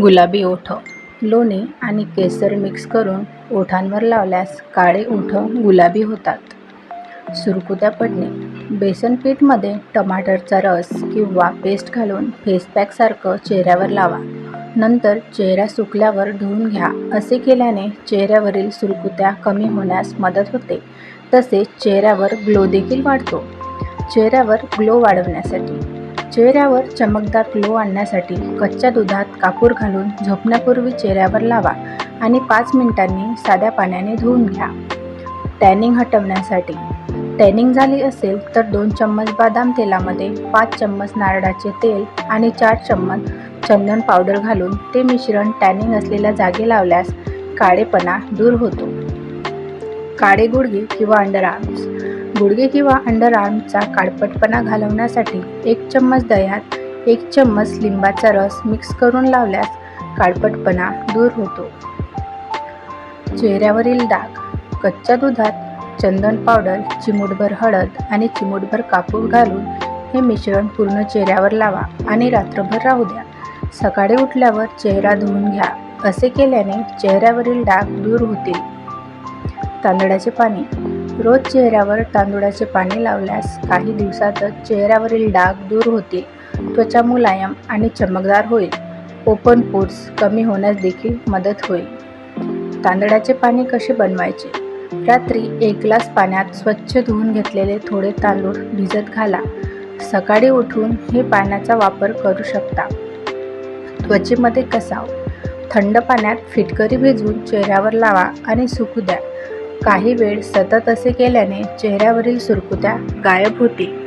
गुलाबी ओठ लोणी आणि केसर मिक्स करून ओठांवर लावल्यास काळे ओठ गुलाबी होतात. सुरकुत्या पडणे बेसन पीठमध्ये टमाटरचा रस किंवा पेस्ट घालून फेस पॅकसारखं चेहऱ्यावर लावा. नंतर चेहरा सुकल्यावर धुवून घ्या. असे केल्याने चेहऱ्यावरील सुरकुत्या कमी होण्यास मदत होते. तसेच चेहऱ्यावर ग्लो देखील वाढतो. चेहऱ्यावर ग्लो वाढवण्यासाठी चेहऱ्यावर चमकदार ग्लो आणण्यासाठी कच्च्या दुधात कापूर घालून झोपण्यापूर्वी चेहऱ्यावर लावा आणि पाच मिनिटांनी साध्या पाण्याने धुवून घ्या. टॅनिंग हटवण्यासाठी. टॅनिंग झाली असेल तर दोन चम्मच बदाम तेलामध्ये पाच चम्मच नारळाचे तेल आणि चार चम्मच चंदन पावडर घालून ते मिश्रण टॅनिंग असलेल्या जागी लावल्यास काळेपणा दूर होतो. काळे गुडघे किंवा अंडरआर्म्स. गुडघे किंवा अंडर आर्मचा काळपटपणा घालवण्यासाठी एक चम्मच दह्यात एक चम्मच लिंबाचा रस मिक्स करून लावल्यास काळपटपणा दूर होतो. चेहऱ्यावरील डाग कच्च्या दुधात चंदन पावडर चिमूटभर हळद आणि चिमूटभर कापूर घालून हे मिश्रण पूर्ण चेहऱ्यावर लावा आणि रात्रभर राहू द्या. सकाळी उठल्यावर चेहरा धुवून घ्या. असे केल्याने चेहऱ्यावरील डाग दूर होतील. तांदळाचे पाणी रोज चेहऱ्यावर तांदुळाचे पाणी लावल्यास काही दिवसातच चेहऱ्यावरील डाग दूर होतील त्वचा मुलायम आणि चमकदार होईल. ओपन पोर्स कमी होण्यास देखील मदत होईल. तांदळाचे पाणी कसे बनवायचे? रात्री एक ग्लास पाण्यात स्वच्छ धुवून घेतलेले थोडे तांदूळ भिजत घाला. सकाळी उठून हे पाण्याचा वापर करू शकता. त्वचेमध्ये कसाव. थंड पाण्यात फिटकरी भिजवून चेहऱ्यावर लावा आणि सुकू द्या. काही वेळ सतत असे केल्याने चेहऱ्यावरील सुरकुत्या गायब होतील